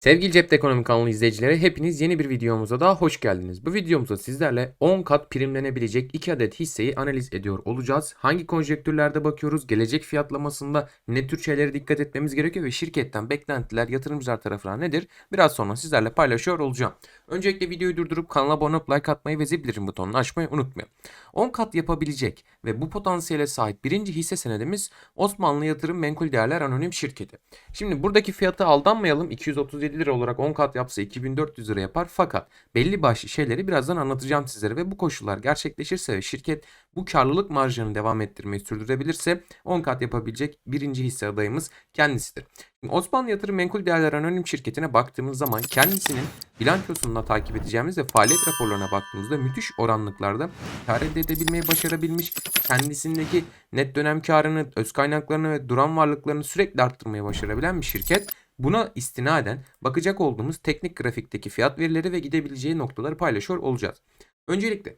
Sevgili Cepte Ekonomi kanalı izleyicileri hepiniz yeni bir videomuza daha hoş geldiniz. Bu videomuzda sizlerle 10 kat primlenebilecek 2 adet hisseyi analiz ediyor olacağız. Hangi konjektürlerde bakıyoruz, gelecek fiyatlamasında ne tür şeylere dikkat etmemiz gerekiyor ve şirketten beklentiler yatırımcılar tarafından nedir? Biraz sonra sizlerle paylaşıyor olacağım. Öncelikle videoyu durdurup kanala abone olup like atmayı ve zil bildirim butonunu açmayı unutmayın. 10 kat yapabilecek ve bu potansiyele sahip birinci hisse senedimiz Osmanlı Yatırım Menkul Değerler Anonim Şirketi. Şimdi buradaki fiyatı aldanmayalım. 237 lira olarak 10 kat yapsa 2400 lira yapar. Fakat belli başlı şeyleri birazdan anlatacağım sizlere ve bu koşullar gerçekleşirse ve şirket bu karlılık marjını devam ettirmeyi sürdürebilirse 10 kat yapabilecek birinci hisse adayımız kendisidir. Şimdi Osmanlı Yatırım Menkul Değerler Anonim Şirketi'ne baktığımız zaman kendisinin bilançosunda takip edeceğimiz ve faaliyet raporlarına baktığımızda müthiş oranlıklarda kar elde edebilmeyi başarabilmiş. Kendisindeki net dönem karını, öz kaynaklarını ve duran varlıklarını sürekli arttırmayı başarabilen bir şirket. Buna istinaden bakacak olduğumuz teknik grafikteki fiyat verileri ve gidebileceği noktaları paylaşıyor olacağız. Öncelikle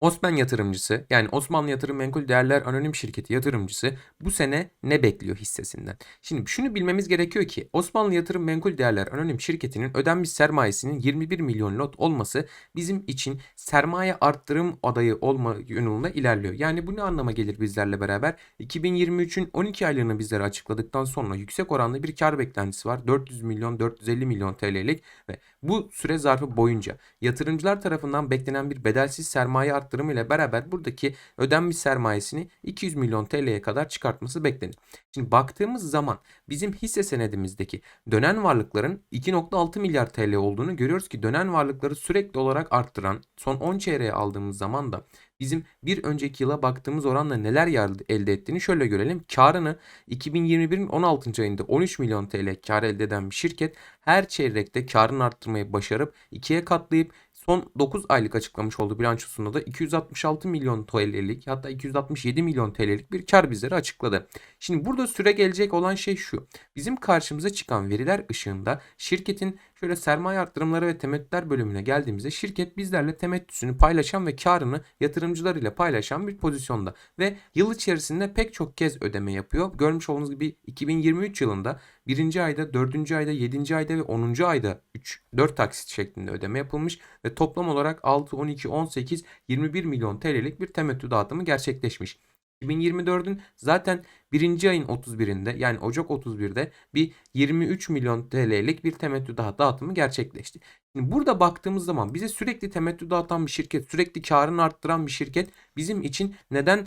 Osman yatırımcısı yani Osmanlı Yatırım Menkul Değerler Anonim Şirketi yatırımcısı bu sene ne bekliyor hissesinden? Şimdi şunu bilmemiz gerekiyor ki Osmanlı Yatırım Menkul Değerler Anonim Şirketi'nin ödenmiş sermayesinin 21 milyon lot olması bizim için sermaye arttırım adayı olma yönünde ilerliyor. Yani bu ne anlama gelir bizlerle beraber? 2023'ün 12 aylığını bizlere açıkladıktan sonra yüksek oranlı bir kar beklentisi var. 400 milyon 450 milyon TL'lik ve bu süre zarfı boyunca yatırımcılar tarafından beklenen bir bedelsiz sermaye arttırımı ile beraber buradaki ödenmiş sermayesini 200 milyon TL'ye kadar çıkartması beklenir. Şimdi baktığımız zaman bizim hisse senedimizdeki dönen varlıkların 2.6 milyar TL olduğunu görüyoruz ki dönen varlıkları sürekli olarak arttıran son 10 çeyreğe aldığımız zaman da bizim bir önceki yıla baktığımız oranla neler elde ettiğini şöyle görelim. Karını 2021'in 16. ayında 13 milyon TL kar elde eden bir şirket her çeyrekte karını arttırmayı başarıp ikiye katlayıp son 9 aylık açıklamış olduğu bilançosunda da 266 milyon TL'lik hatta 267 milyon TL'lik bir kar bizlere açıkladı. Şimdi burada süre gelecek olan şey şu. Bizim karşımıza çıkan veriler ışığında şirketin şöyle sermaye arttırımları ve temettüler bölümüne geldiğimizde şirket bizlerle temettüsünü paylaşan ve karını yatırımcılar ile paylaşan bir pozisyonda ve yıl içerisinde pek çok kez ödeme yapıyor. Görmüş olduğunuz gibi 2023 yılında 1. ayda, 4. ayda, 7. ayda ve 10. ayda 3 4 taksit şeklinde ödeme yapılmış ve toplam olarak 6, 12, 18, 21 milyon TL'lik bir temettü dağıtımı gerçekleşmiş. 2024'ün zaten birinci ayın 31'inde yani Ocak 31'de bir 23 milyon TL'lik bir temettü daha dağıtımı gerçekleşti. Şimdi burada baktığımız zaman bize sürekli temettü dağıtan bir şirket, sürekli karını arttıran bir şirket bizim için neden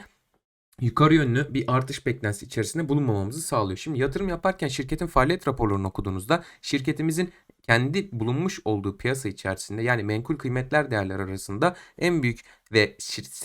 yukarı yönlü bir artış beklentisi içerisinde bulunmamamızı sağlıyor. Şimdi yatırım yaparken şirketin faaliyet raporlarını okuduğunuzda şirketimizin kendi bulunmuş olduğu piyasa içerisinde yani menkul kıymetler değerler arasında en büyük ve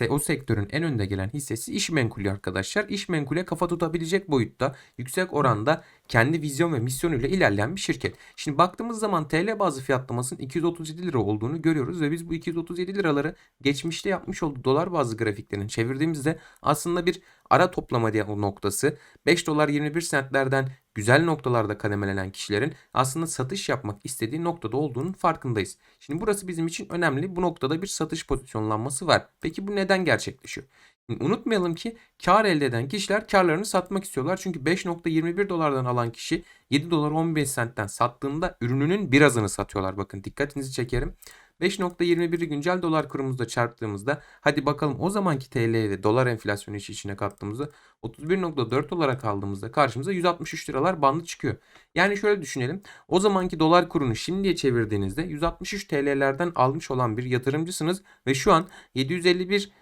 o sektörün en önde gelen hissesi iş menkulü arkadaşlar. İş menkule kafa tutabilecek boyutta yüksek oranda kendi vizyon ve misyonuyla ilerleyen bir şirket. Şimdi baktığımız zaman TL bazı fiyatlamasının 237 lira olduğunu görüyoruz ve biz bu 237 liraları geçmişte yapmış olduğu dolar bazı grafiklerini çevirdiğimizde aslında bir ara toplama diye o noktası 5 dolar 21 centlerden güzel noktalarda kademelenen kişilerin aslında satış yapmak istediği noktada olduğunun farkındayız. Şimdi burası bizim için önemli. Bu noktada bir satış pozisyonlanması var. Peki bu neden gerçekleşiyor? Şimdi unutmayalım ki kar elde eden kişiler karlarını satmak istiyorlar. Çünkü 5.21 dolardan alan kişi 7 dolar 15 sentten sattığında ürününün birazını satıyorlar. Bakın dikkatinizi çekerim. 5.21'i güncel dolar kurumuzda çarptığımızda hadi bakalım o zamanki TL ve dolar enflasyonu işi içine kattığımızda 31.4 olarak aldığımızda karşımıza 163 liralar bandı çıkıyor. Yani şöyle düşünelim. O zamanki dolar kurunu şimdiye çevirdiğinizde 163 TL'lerden almış olan bir yatırımcısınız ve şu an 751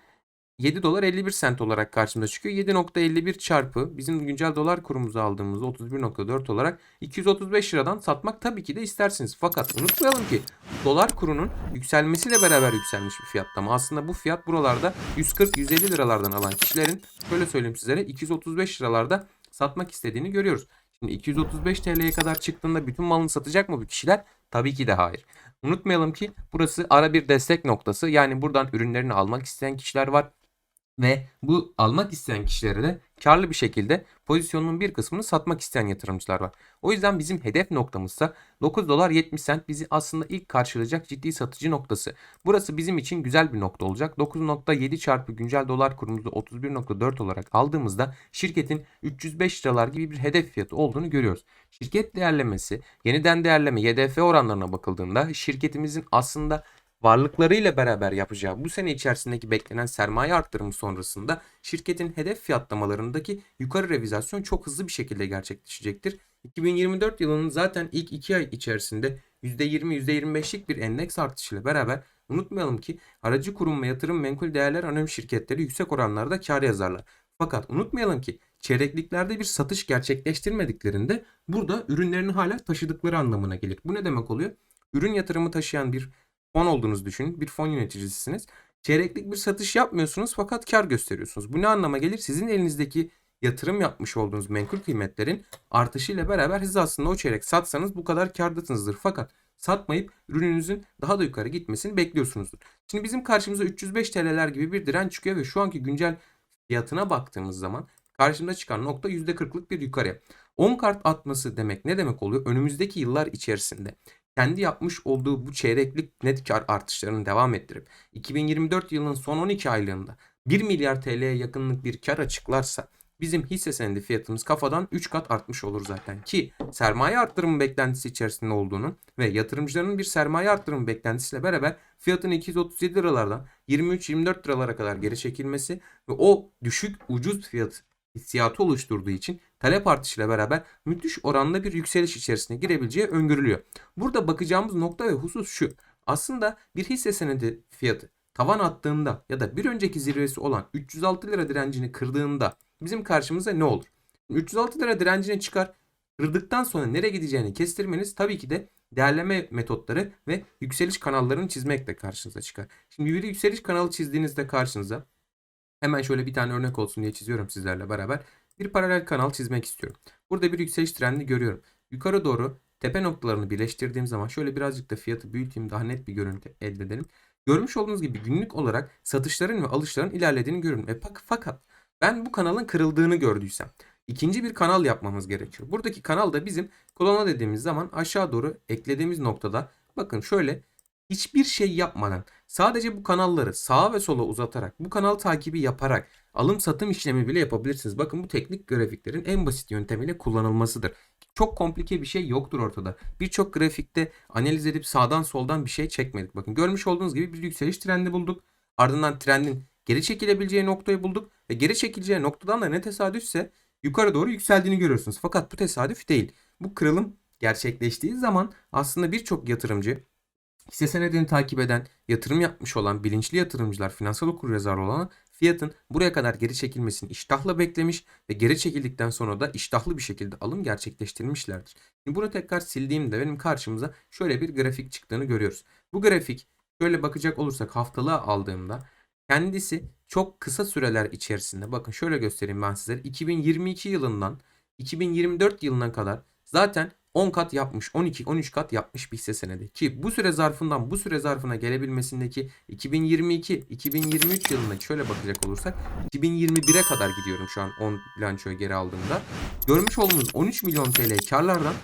7 dolar 51 sent olarak karşımıza çıkıyor. 7.51 çarpı bizim güncel dolar kurumuzu aldığımızda 31.4 olarak 235 liradan satmak tabii ki de istersiniz. Fakat unutmayalım ki dolar kurunun yükselmesiyle beraber yükselmiş bir fiyatlama. Aslında bu fiyat buralarda 140-150 liralardan alan kişilerin şöyle söyleyeyim sizlere 235 liralarda satmak istediğini görüyoruz. Şimdi 235 TL'ye kadar çıktığında bütün malını satacak mı bu kişiler? Tabii ki de hayır. Unutmayalım ki burası ara bir destek noktası. Yani buradan ürünlerini almak isteyen kişiler var. Ve bu almak isteyen kişilere de karlı bir şekilde pozisyonun bir kısmını satmak isteyen yatırımcılar var. O yüzden bizim hedef noktamızsa 9 dolar 70 sent bizi aslında ilk karşılayacak ciddi satıcı noktası. Burası bizim için güzel bir nokta olacak. 9.7 çarpı güncel dolar kurumuzu 31.4 olarak aldığımızda şirketin 305 liralar gibi bir hedef fiyatı olduğunu görüyoruz. Şirket değerlemesi, yeniden değerleme, YDF oranlarına bakıldığında şirketimizin aslında varlıklarıyla beraber yapacağı bu sene içerisindeki beklenen sermaye arttırımı sonrasında şirketin hedef fiyatlamalarındaki yukarı revizasyon çok hızlı bir şekilde gerçekleşecektir. 2024 yılının zaten ilk 2 ay içerisinde %20, %25'lik bir endeks artışıyla beraber unutmayalım ki aracı kurum ve yatırım menkul değerler anonim şirketleri yüksek oranlarda kar yazarlar. Fakat unutmayalım ki çeyrekliklerde bir satış gerçekleştirmediklerinde burada ürünlerini hala taşıdıkları anlamına gelir. Bu ne demek oluyor? Ürün yatırımı taşıyan bir fon olduğunuzu düşünün. Bir fon yöneticisiniz. Çeyreklik bir satış yapmıyorsunuz fakat kar gösteriyorsunuz. Bu ne anlama gelir? Sizin elinizdeki yatırım yapmış olduğunuz menkul kıymetlerin artışıyla beraber siz aslında o çeyrek satsanız bu kadar kardasınızdır. Fakat satmayıp ürününüzün daha da yukarı gitmesini bekliyorsunuzdur. Şimdi bizim karşımıza 305 TL'ler gibi bir direnç çıkıyor ve şu anki güncel fiyatına baktığımız zaman karşımıza çıkan nokta %40'lık bir yukarı. 10 kart atması demek ne demek oluyor? Önümüzdeki yıllar içerisinde kendi yapmış olduğu bu çeyreklik net kar artışlarını devam ettirip 2024 yılının son 12 aylığında 1 milyar TL'ye yakınlık bir kar açıklarsa bizim hisse senedi fiyatımız kafadan 3 kat artmış olur zaten ki sermaye arttırımı beklentisi içerisinde olduğunu ve yatırımcıların bir sermaye arttırımı beklentisiyle beraber fiyatın 237 liralardan 23-24 liralara kadar geri çekilmesi ve o düşük ucuz fiyat hissiyatı oluşturduğu için talep artışıyla beraber müthiş oranda bir yükseliş içerisine girebileceği öngörülüyor. Burada bakacağımız nokta ve husus şu. Aslında bir hisse senedi fiyatı tavan attığında ya da bir önceki zirvesi olan 306 lira direncini kırdığında bizim karşımıza ne olur? 306 lira direncine çıkar. Kırdıktan sonra nereye gideceğini kestirmeniz tabii ki de değerleme metotları ve yükseliş kanallarını çizmekle karşınıza çıkar. Şimdi bir yükseliş kanalı çizdiğinizde karşınıza hemen şöyle bir tane örnek olsun diye çiziyorum sizlerle beraber. Bir paralel kanal çizmek istiyorum. Burada bir yükseliş trendi görüyorum. Yukarı doğru tepe noktalarını birleştirdiğim zaman şöyle birazcık da fiyatı büyüteyim daha net bir görüntü elde edelim. Görmüş olduğunuz gibi günlük olarak satışların ve alışların ilerlediğini görün. E fakat ben bu kanalın kırıldığını gördüysem ikinci bir kanal yapmamız gerekiyor. Buradaki kanal da bizim kolona dediğimiz zaman aşağı doğru eklediğimiz noktada bakın şöyle hiçbir şey yapmadan sadece bu kanalları sağa ve sola uzatarak bu kanal takibi yaparak alım satım işlemi bile yapabilirsiniz. Bakın bu teknik grafiklerin en basit yöntemiyle kullanılmasıdır. Çok komplike bir şey yoktur ortada. Birçok grafikte analiz edip sağdan soldan bir şey çekmedik. Bakın görmüş olduğunuz gibi bir yükseliş trendi bulduk. Ardından trendin geri çekilebileceği noktayı bulduk ve geri çekileceği noktadan da ne tesadüfse yukarı doğru yükseldiğini görüyorsunuz. Fakat bu tesadüf değil. Bu kırılım gerçekleştiği zaman aslında birçok yatırımcı hisse senedini takip eden, yatırım yapmış olan bilinçli yatırımcılar, finansal okuryazar olan fiyatın buraya kadar geri çekilmesini iştahla beklemiş ve geri çekildikten sonra da iştahlı bir şekilde alım gerçekleştirmişlerdir. Şimdi bunu tekrar sildiğimde benim karşımıza şöyle bir grafik çıktığını görüyoruz. Bu grafik şöyle bakacak olursak haftalığa aldığımda kendisi çok kısa süreler içerisinde bakın şöyle göstereyim ben sizlere 2022 yılından 2024 yılına kadar zaten 10 kat yapmış, 12-13 kat yapmış bir hisse senedi. Ki bu süre zarfından bu süre zarfına gelebilmesindeki 2022-2023 yılına şöyle bakacak olursak 2021'e kadar gidiyorum şu an 10 bilançoyu geri aldığımda. Görmüş olduğunuz 13 milyon TL karlardan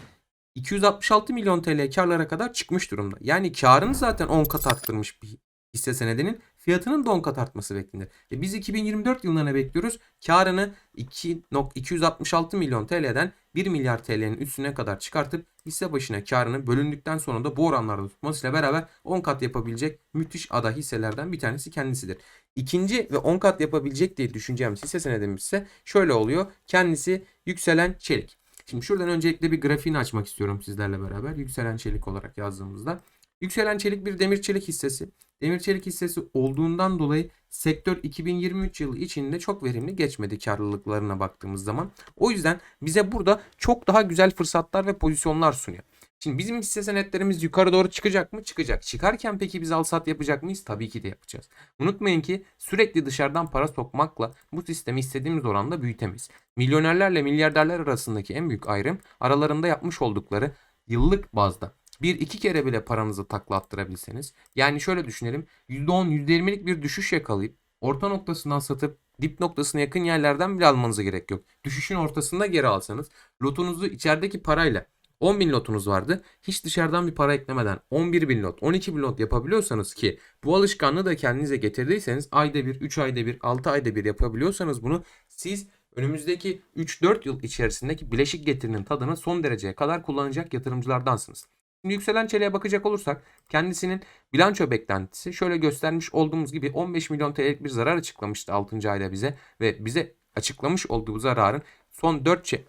266 milyon TL karlara kadar çıkmış durumda. Yani karını zaten 10 kat arttırmış bir hisse senedinin fiyatının da 10 kat artması beklenir. E biz 2024 yılına ne bekliyoruz? Karını 2, 266 milyon TL'den 1 milyar TL'nin üstüne kadar çıkartıp hisse başına karını bölündükten sonra da bu oranlarda tutmasıyla beraber 10 kat yapabilecek müthiş ada hisselerden bir tanesi kendisidir. İkinci ve 10 kat yapabilecek diye düşüneceğimiz hisse senedimiz ise şöyle oluyor. Kendisi yükselen çelik. Şimdi şuradan öncelikle bir grafiğini açmak istiyorum sizlerle beraber. Yükselen çelik olarak yazdığımızda. Yükselen çelik bir demir çelik hissesi. Demir çelik hissesi olduğundan dolayı sektör 2023 yılı içinde çok verimli geçmedi karlılıklarına baktığımız zaman. O yüzden bize burada çok daha güzel fırsatlar ve pozisyonlar sunuyor. Şimdi bizim hisse senetlerimiz yukarı doğru çıkacak mı? Çıkacak. Çıkarken peki biz al sat yapacak mıyız? Tabii ki de yapacağız. Unutmayın ki sürekli dışarıdan para sokmakla bu sistemi istediğimiz oranda büyütemeyiz. Milyonerlerle milyarderler arasındaki en büyük ayrım aralarında yapmış oldukları yıllık bazda bir iki kere bile paranızı takla attırabilseniz yani şöyle düşünelim %10 %20'lik bir düşüş yakalayıp orta noktasından satıp dip noktasına yakın yerlerden bile almanıza gerek yok. Düşüşün ortasında geri alsanız lotunuzu içerideki parayla 10 bin lotunuz vardı. Hiç dışarıdan bir para eklemeden 11 bin lot, 12 bin lot yapabiliyorsanız ki bu alışkanlığı da kendinize getirdiyseniz ayda bir, 3 ayda bir, 6 ayda bir yapabiliyorsanız bunu siz önümüzdeki 3-4 yıl içerisindeki bileşik getirinin tadını son dereceye kadar kullanacak yatırımcılardansınız. Şimdi yükselen çeleğe bakacak olursak kendisinin bilanço beklentisi şöyle göstermiş olduğumuz gibi 15 milyon TL'lik bir zarar açıklamıştı 6. ayda bize ve bize açıklamış olduğu zararın son 4 çe-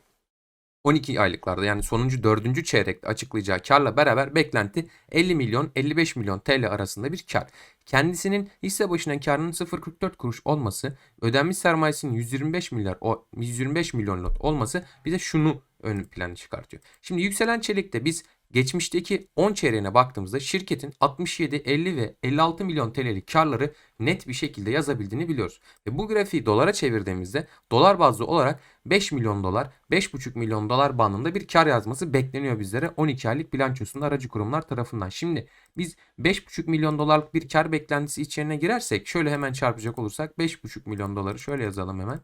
12 aylıklarda yani sonuncu 4. çeyrekte açıklayacağı karla beraber beklenti 50 milyon 55 milyon TL arasında bir kar. Kendisinin hisse başına karının 0.44 kuruş olması, ödenmiş sermayesinin 125 milyar o 125 milyon lot olması bize şunu ön plana çıkartıyor. Şimdi yükselen çelikte biz geçmişteki 10 çeyreğine baktığımızda şirketin 67, 50 ve 56 milyon TL'lik karları net bir şekilde yazabildiğini biliyoruz. Ve bu grafiği dolara çevirdiğimizde dolar bazlı olarak 5 milyon dolar, 5,5 milyon dolar bandında bir kar yazması bekleniyor bizlere 12 aylık bilançosunda aracı kurumlar tarafından. Şimdi biz 5,5 milyon dolarlık bir kar beklentisi içerine girersek şöyle hemen çarpacak olursak 5,5 milyon doları şöyle yazalım hemen.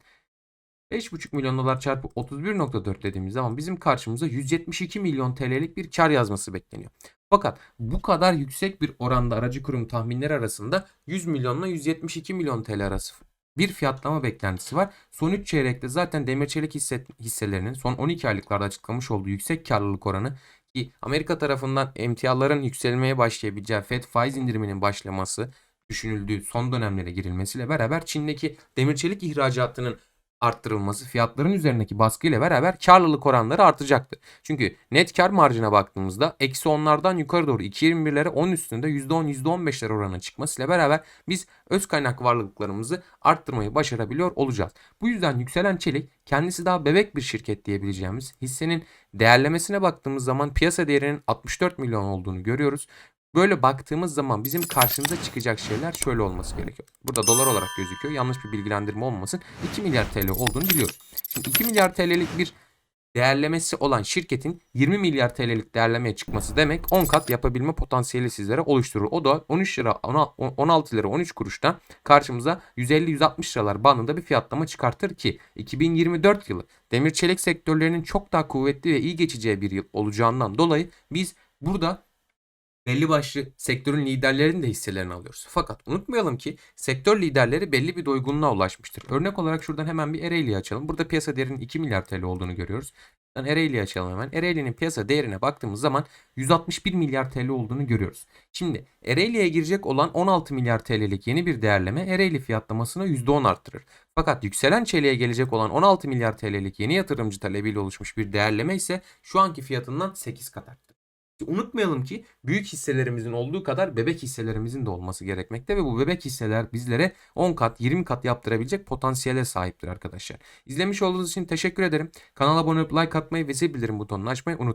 5,5 milyon dolar çarpı 31.4 dediğimiz zaman bizim karşımıza 172 milyon TL'lik bir kar yazması bekleniyor. Fakat bu kadar yüksek bir oranda aracı kurum tahminleri arasında 100 milyonla 172 milyon TL arası bir fiyatlama beklentisi var. Son 3 çeyrekte zaten demir çelik hisse, hisselerinin son 12 aylıklarda açıklamış olduğu yüksek karlılık oranı ki Amerika tarafından emtiaların yükselmeye başlayabileceği FED faiz indiriminin başlaması düşünüldüğü son dönemlere girilmesiyle beraber Çin'deki demir çelik ihracatının arttırılması fiyatların üzerindeki baskıyla beraber karlılık oranları artacaktır. Çünkü net kar marjına baktığımızda eksi onlardan yukarı doğru 2.21'lere 10 üstünde %10 %15'ler oranına çıkmasıyla beraber biz öz kaynak varlıklarımızı arttırmayı başarabiliyor olacağız. Bu yüzden yükselen çelik kendisi daha bebek bir şirket diyebileceğimiz hissenin değerlemesine baktığımız zaman piyasa değerinin 64 milyon olduğunu görüyoruz. Böyle baktığımız zaman bizim karşımıza çıkacak şeyler şöyle olması gerekiyor. Burada dolar olarak gözüküyor. Yanlış bir bilgilendirme olmasın. 2 milyar TL olduğunu biliyoruz. Şimdi 2 milyar TL'lik bir değerlemesi olan şirketin 20 milyar TL'lik değerlemeye çıkması demek 10 kat yapabilme potansiyeli sizlere oluşturur. O da 13 lira 16 lira 13 kuruştan karşımıza 150-160 liralar bandında bir fiyatlama çıkartır ki 2024 yılı demir çelik sektörlerinin çok daha kuvvetli ve iyi geçeceği bir yıl olacağından dolayı biz burada belli başlı sektörün liderlerinin de hisselerini alıyoruz. Fakat unutmayalım ki sektör liderleri belli bir doygunluğa ulaşmıştır. Örnek olarak şuradan hemen bir Ereğli'yi açalım. Burada piyasa değerinin 2 milyar TL olduğunu görüyoruz. Buradan Ereğli'yi açalım hemen. Ereğli'nin piyasa değerine baktığımız zaman 161 milyar TL olduğunu görüyoruz. Şimdi Ereğli'ye girecek olan 16 milyar TL'lik yeni bir değerleme Ereğli fiyatlamasını %10 arttırır. Fakat yükselen çeliğe gelecek olan 16 milyar TL'lik yeni yatırımcı talebiyle oluşmuş bir değerleme ise şu anki fiyatından 8 kat arttı. Unutmayalım ki büyük hisselerimizin olduğu kadar bebek hisselerimizin de olması gerekmekte ve bu bebek hisseler bizlere 10 kat 20 kat yaptırabilecek potansiyele sahiptir arkadaşlar. İzlemiş olduğunuz için teşekkür ederim. Kanala abone olup like atmayı ve zil bildirim butonunu açmayı unutmayın.